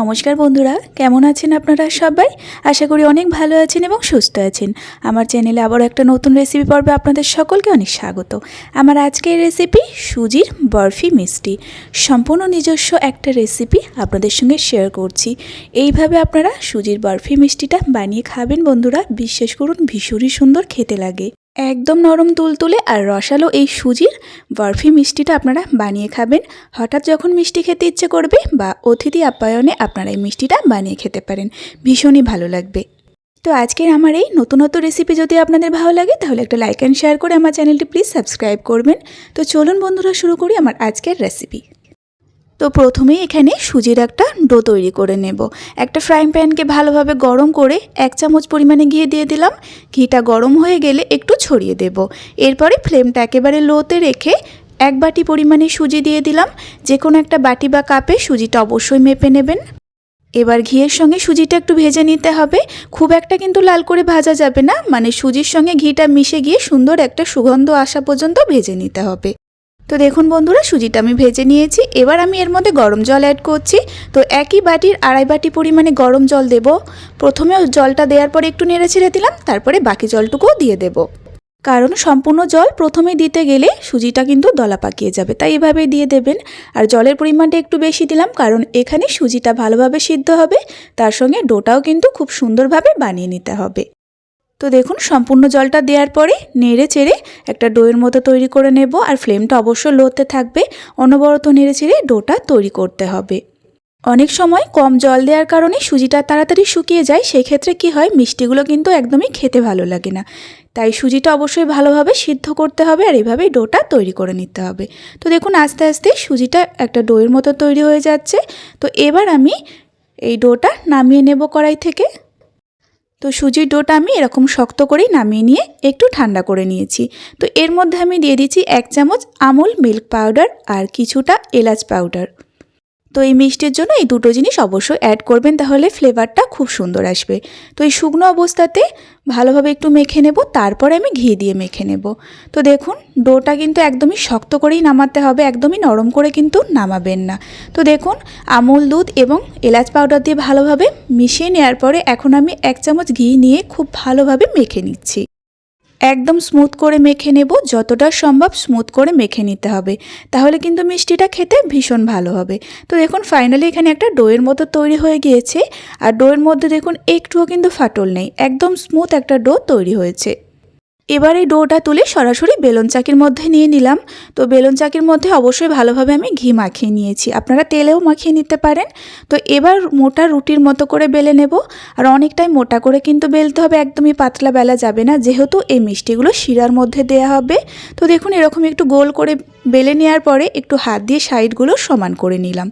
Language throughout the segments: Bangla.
নমস্কার বন্ধুরা, কেমন আছেন আপনারা সবাই? আশা করি অনেক ভালো আছেন এবং সুস্থ আছেন। আমার চ্যানেলে আবারও একটা নতুন রেসিপি পর্বে আপনাদের সকলকে অনেক স্বাগত। আমার আজকের রেসিপি সুজির বরফি মিষ্টি। সম্পূর্ণ নিজস্ব একটা রেসিপি আপনাদের সঙ্গে শেয়ার করছি। এইভাবে আপনারা সুজির বরফি মিষ্টিটা বানিয়ে খাবেন বন্ধুরা, বিশ্বাস করুন ভীষণই সুন্দর খেতে লাগে। একদম নরম তুলতুলে আর রসালো এই সুজির বরফি মিষ্টিটা আপনারা বানিয়ে খাবেন। হঠাৎ যখন মিষ্টি খেতে ইচ্ছে করবে বা অতিথি আপ্যায়নে আপনারা এই মিষ্টিটা বানিয়ে খেতে পারেন। ভীষণই ভালো লাগবে। তো আজকের আমার এই নতুনত্ব রেসিপি যদি আপনাদের ভালো লাগে, তাহলে একটা লাইক অ্যান্ড শেয়ার করে আমার চ্যানেলটি প্লিজ সাবস্ক্রাইব করবেন। তো চলুন বন্ধুরা, শুরু করি আমার আজকের রেসিপি তো প্রথমেই এখানে সুজির একটা ডো তৈরি করে নেব। একটা ফ্রাইং প্যানকে ভালোভাবে গরম করে এক চামচ পরিমাণে ঘি দিয়ে দিলাম। ঘিটা গরম হয়ে গেলে একটু ছড়িয়ে দেব। এরপরে ফ্লেমটা একেবারে লোতে রেখে এক বাটি পরিমাণে সুজি দিয়ে দিলাম। যে কোনো একটা বাটি বা কাপে সুজিটা অবশ্যই মেপে নেবেন। এবার ঘিয়ের সঙ্গে সুজিটা একটু ভেজে নিতে হবে। খুব একটা কিন্তু লাল করে ভাজা যাবে না। মানে সুজির সঙ্গে ঘিটা মিশে গিয়ে সুন্দর একটা সুগন্ধ আসা পর্যন্ত ভেজে নিতে হবে। তো দেখুন বন্ধুরা, সুজিটা আমি ভেজে নিয়েছি। এবার আমি এর মধ্যে গরম জল অ্যাড করছি। তো একই বাটির আড়াই বাটি পরিমাণে গরম জল দেব। প্রথমে জলটা দেওয়ার পরে একটু নেড়ে ছেড়ে দিলাম, তারপরে বাকি জলটুকুও দিয়ে দেব। কারণ সম্পূর্ণ জল প্রথমে দিতে গেলে সুজিটা কিন্তু দলা পাকিয়ে যাবে, তাই এভাবে দিয়ে দেবেন। আর জলের পরিমাণটা একটু বেশি দিলাম, কারণ এখানে সুজিটা ভালোভাবে সিদ্ধ হবে। তার সঙ্গে ডোটাও কিন্তু খুব সুন্দরভাবে বানিয়ে নিতে হবে। তো দেখুন, সম্পূর্ণ জলটা দেওয়ার পরে নেড়ে চেড়ে একটা ডোয়ের মতো তৈরি করে নেব আর ফ্লেমটা অবশ্য লোতে থাকবে। অনবরত নেড়ে চেড়ে ডোটা তৈরি করতে হবে। অনেক সময় কম জল দেওয়ার কারণে সুজিটা তাড়াতাড়ি শুকিয়ে যায় সেই ক্ষেত্রে কি হয়, মিষ্টিগুলো কিন্তু একদমই খেতে ভালো লাগে না। তাই সুজিটা অবশ্যই ভালোভাবে সিদ্ধ করতে হবে আর এইভাবেই ডোটা তৈরি করে নিতে হবে। তো দেখুন, আস্তে আস্তে সুজিটা একটা ডোয়ের মতো তৈরি হয়ে যাচ্ছে। তো এবার আমি এই ডোটা নামিয়ে নেব কড়াই থেকে। তো সুজির ডোটা আমি এরকম শক্ত করেই নামিয়ে নিয়ে একটু ঠান্ডা করে নিয়েছি। তো এর মধ্যে আমি দিয়ে দিচ্ছি এক চামচ আমুল মিল্ক পাউডার আর কিছুটা এলাচ পাউডার। তো এই মিষ্টির জন্য এই দুটো জিনিস অবশ্যই অ্যাড করবেন, তাহলে ফ্লেভারটা খুব সুন্দর আসবে। তো এই শুকনো অবস্থাতে ভালোভাবে একটু মেখে নেব, তারপরে আমি ঘি দিয়ে মেখে নেব। তো দেখুন, ডোটা কিন্তু একদমই শক্ত করেই নামাতে হবে, একদমই নরম করে কিন্তু নামাবেন না। তো দেখুন, আমুল দুধ এবং এলাচ পাউডার দিয়ে ভালোভাবে মিশিয়ে নেওয়ার পরে এখন আমি এক চামচ ঘি নিয়ে খুব ভালোভাবে মেখে নিচ্ছি। একদম স্মুথ করে মেখে নেব, যতটা সম্ভব স্মুথ করে মেখে নিতে হবে। তাহলে কিন্তু মিষ্টিটা খেতে ভীষণ ভালো হবে। তো দেখুন ফাইনালি এখানে একটা ডোয়ের মতো তৈরি হয়ে গিয়েছে। আর ডোয়ের মধ্যে দেখুন, একটুও কিন্তু ফাটল নেই। একদম স্মুথ একটা ডো তৈরি হয়েছে। এবার এই ডোটা তুলে সরাসরি বেলন চাকির মধ্যে নিয়ে নিলাম। তো বেলন চাকির মধ্যে অবশ্যই ভালোভাবে আমি ঘি মাখিয়ে নিয়েছি। আপনারা তেলেও মাখিয়ে নিতে পারেন। তো এবার মোটা রুটির মতো করে বেলে নেব। আর অনেকটাই মোটা করে কিন্তু বেলতে হবে, একদমই পাতলা বেলা যাবে না। যেহেতু এই মিষ্টিগুলো শিরার মধ্যে দেয়া হবে। তো দেখুন এরকম একটু গোল করে বেলে নেওয়ার পরে একটু হাত দিয়ে সাইডগুলো সমান করে নিলাম।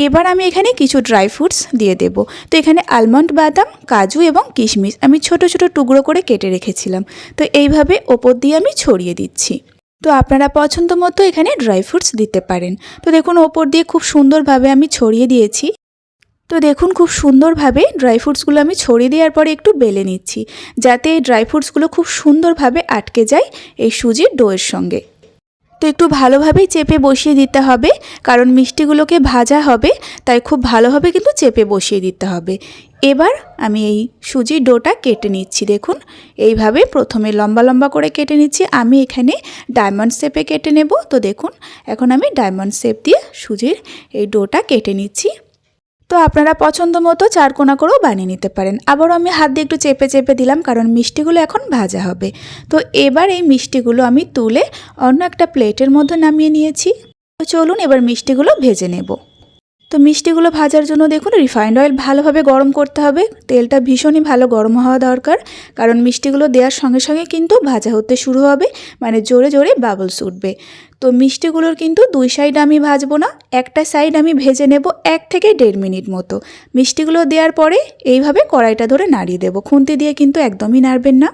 এবার আমি এখানে কিছু ড্রাই ফ্রুটস দিয়ে দেব। তো এখানে আলমন্ড বাদাম, কাজু এবং কিশমিশ আমি ছোট ছোট টুকরো করে কেটে রেখেছিলাম। তো এইভাবে ওপর দিয়ে আমি ছড়িয়ে দিচ্ছি। তো আপনারা পছন্দ মতো এখানে ড্রাই ফ্রুটস দিতে পারেন। তো দেখুন, ওপর দিয়ে খুব সুন্দরভাবে আমি ছড়িয়ে দিয়েছি। তো দেখুন, খুব সুন্দরভাবে ড্রাই ফ্রুটসগুলো আমি ছড়িয়ে দেওয়ার পরে একটু বেলে নিচ্ছি। যাতে এই ড্রাই ফ্রুটসগুলো খুব সুন্দরভাবে আটকে যায় এই সুজির ডোয়ের সঙ্গে। তো একটু ভালোভাবেই চেপে বসিয়ে দিতে হবে। কারণ মিষ্টিগুলোকে ভাজা হবে, তাই খুব ভালোভাবে কিন্তু চেপে বসিয়ে দিতে হবে। এবার আমি এই সুজি ডোটা কেটে নিচ্ছি, দেখুন। এইভাবে প্রথমে লম্বা লম্বা করে কেটে নিচ্ছি। আমি এখানে ডায়মন্ড শেপে কেটে নেব। তো দেখুন, এখন আমি ডায়মন্ড শেপ দিয়ে সুজির এই ডোটা কেটে নিচ্ছি। তো আপনারা পছন্দ মতো চারকোনা করেও বানিয়ে নিতে পারেন। আবারও আমি হাত দিয়ে একটু চেপে চেপে দিলাম, কারণ মিষ্টিগুলো এখন ভাজা হবে। তো এবার এই মিষ্টিগুলো আমি তুলে অন্য একটা প্লেটের মধ্যে নামিয়ে নিয়েছি। তো চলুন এবার মিষ্টিগুলো ভেজে নেব। তো মিষ্টিগুলো ভাজার জন্য দেখুন রিফাইন্ড অয়েল ভালোভাবে গরম করতে হবে। তেলটা ভীষণই ভালো গরম হওয়া দরকার, কারণ মিষ্টিগুলো দেওয়ার সঙ্গে সঙ্গে কিন্তু ভাজা হতে শুরু হবে মানে জোরে জোরে বাবলস উঠবে। তো মিষ্টিগুলোর কিন্তু দুই সাইড আমি ভাজবো না, একটা সাইড আমি ভেজে নেব এক থেকে দেড় মিনিট মতো। মিষ্টিগুলো দেওয়ার পরে এইভাবে কড়াইটা ধরে নাড়িয়ে দেবো, খুন্তি দিয়ে কিন্তু একদমই নাড়বেন না।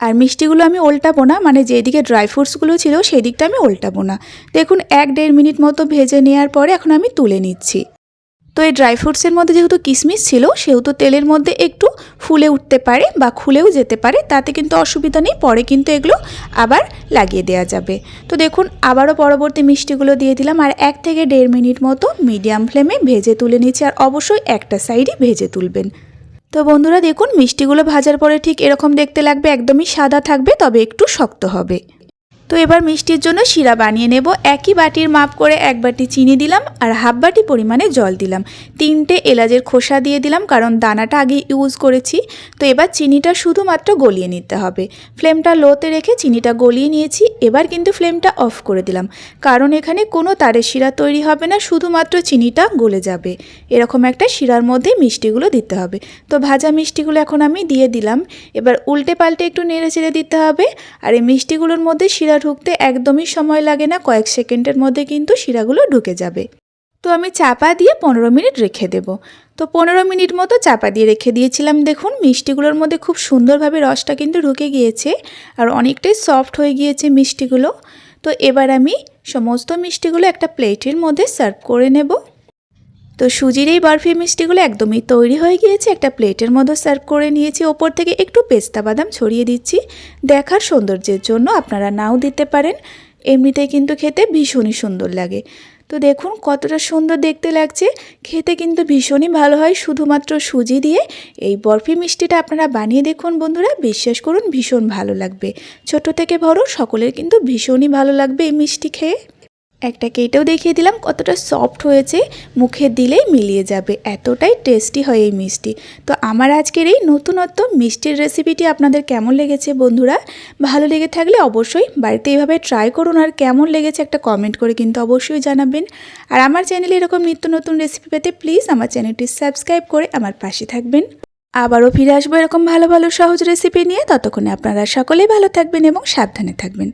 আর মিষ্টিগুলো আমি উল্টাবো না মানে যেদিকে ড্রাই ফ্রুটসগুলো ছিল সেই দিকটা আমি উল্টাবো না। দেখুন, এক দেড় মিনিট মতো ভেজে নেওয়ার পরে এখন আমি তুলে নিচ্ছি। তো এই ড্রাই ফ্রুটসের মধ্যে যেহেতু কিশমিশ ছিল, সেহেতু তেলের মধ্যে একটু ফুলে উঠতে পারে বা খুলেও যেতে পারে, তাতে কিন্তু অসুবিধা নেই, পরে কিন্তু এগুলো আবার লাগিয়ে দেওয়া যাবে। তো দেখুন, আবারও পরবর্তী মিষ্টিগুলো দিয়ে দিলাম, আর এক থেকে দেড় মিনিট মতো মিডিয়াম ফ্লেমে ভেজে তুলে নিচ্ছি, আর অবশ্যই একটা সাইডই ভেজে তুলবেন। তো বন্ধুরা, দেখুন, মিষ্টিগুলো ভাজার পরে ঠিক এরকম দেখতে লাগবে, একদমই সাদা থাকবে, তবে একটু শক্ত হবে। তো এবার মিষ্টির জন্য শিরা বানিয়ে নেব। একই বাটির মাপ করে এক বাটি চিনি দিলাম আর হাফ বাটি পরিমাণে জল দিলাম। তিনটে এলাচের খোসা দিয়ে দিলাম কারণ দানাটা আগে ইউজ করেছি। তো এবার চিনিটা শুধুমাত্র গলিয়ে নিতে হবে। ফ্লেমটা লোতে রেখে চিনিটা গলিয়ে নিয়েছি। এবার কিন্তু ফ্লেমটা অফ করে দিলাম। কারণ এখানে কোনো তারের শিরা তৈরি হবে না, শুধুমাত্র চিনিটা গলে যাবে। এরকম একটা শিরার মধ্যে মিষ্টিগুলো দিতে হবে। তো ভাজা মিষ্টিগুলো এখন আমি দিয়ে দিলাম। এবার উল্টে পাল্টে একটু নেড়ে চেড়ে দিতে হবে। আর এই মিষ্টিগুলোর মধ্যে শিরা ঢুকতে একদমই সময় লাগে না, কয়েক সেকেন্ডের মধ্যে কিন্তু শিরাগুলো ঢুকে যাবে। তো আমি চাপা দিয়ে পনেরো মিনিট রেখে দেব। তো পনেরো মিনিট মতো চাপা দিয়ে রেখে দিয়েছিলাম। দেখুন, মিষ্টিগুলোর মধ্যে খুব সুন্দরভাবে রসটা কিন্তু ঢুকে গিয়েছে আর অনেকটাই সফট হয়ে গিয়েছে মিষ্টিগুলো। তো এবার আমি সমস্ত মিষ্টিগুলো একটা প্লেটের মধ্যে সার্ভ করে নেব। তো সুজির এই বরফি মিষ্টিগুলো একদমই তৈরি হয়ে গিয়েছে। একটা প্লেটের মধ্যে সার্ভ করে নিয়েছি। ওপর থেকে একটু পেস্তা বাদাম ছড়িয়ে দিচ্ছি। দেখার সৌন্দর্যের জন্য আপনারা নাও দিতে পারেন। এমনিতেই কিন্তু খেতে ভীষণই সুন্দর লাগে। তো দেখুন কতটা সুন্দর দেখতে লাগছে। খেতে কিন্তু ভীষণই ভালো হয়। শুধুমাত্র সুজি দিয়ে এই বরফি মিষ্টিটা আপনারা বানিয়ে দেখুন বন্ধুরা। বিশ্বাস করুন ভীষণ ভালো লাগবে। ছোট থেকে বড় সকলের কিন্তু ভীষণই ভালো লাগবে এই মিষ্টি খেয়ে। একটা কেটেও দেখিয়ে দিলাম কতটা সফট হয়েছে, মুখে দিলেই মিলিয়ে যাবে, এতটাই টেস্টি হয় এই মিষ্টি। তো আমার আজকের এই নতুনত্ব মিষ্টির রেসিপিটি আপনাদের কেমন লেগেছে বন্ধুরা? ভালো লেগে থাকলে অবশ্যই বাড়িতে এইভাবে ট্রাই করুন আর কেমন লেগেছে একটা কমেন্ট করে কিন্তু অবশ্যই জানাবেন। আর আমার চ্যানেলে এরকম নিত্য নতুন রেসিপি পেতে প্লিজ আমার চ্যানেলটি সাবস্ক্রাইব করে আমার পাশে থাকবেন। আবারও ফিরে আসব এরকম ভালো ভালো সহজ রেসিপি নিয়ে, ততক্ষণে আপনারা সকলেই ভালো থাকবেন এবং সাবধানে থাকবেন।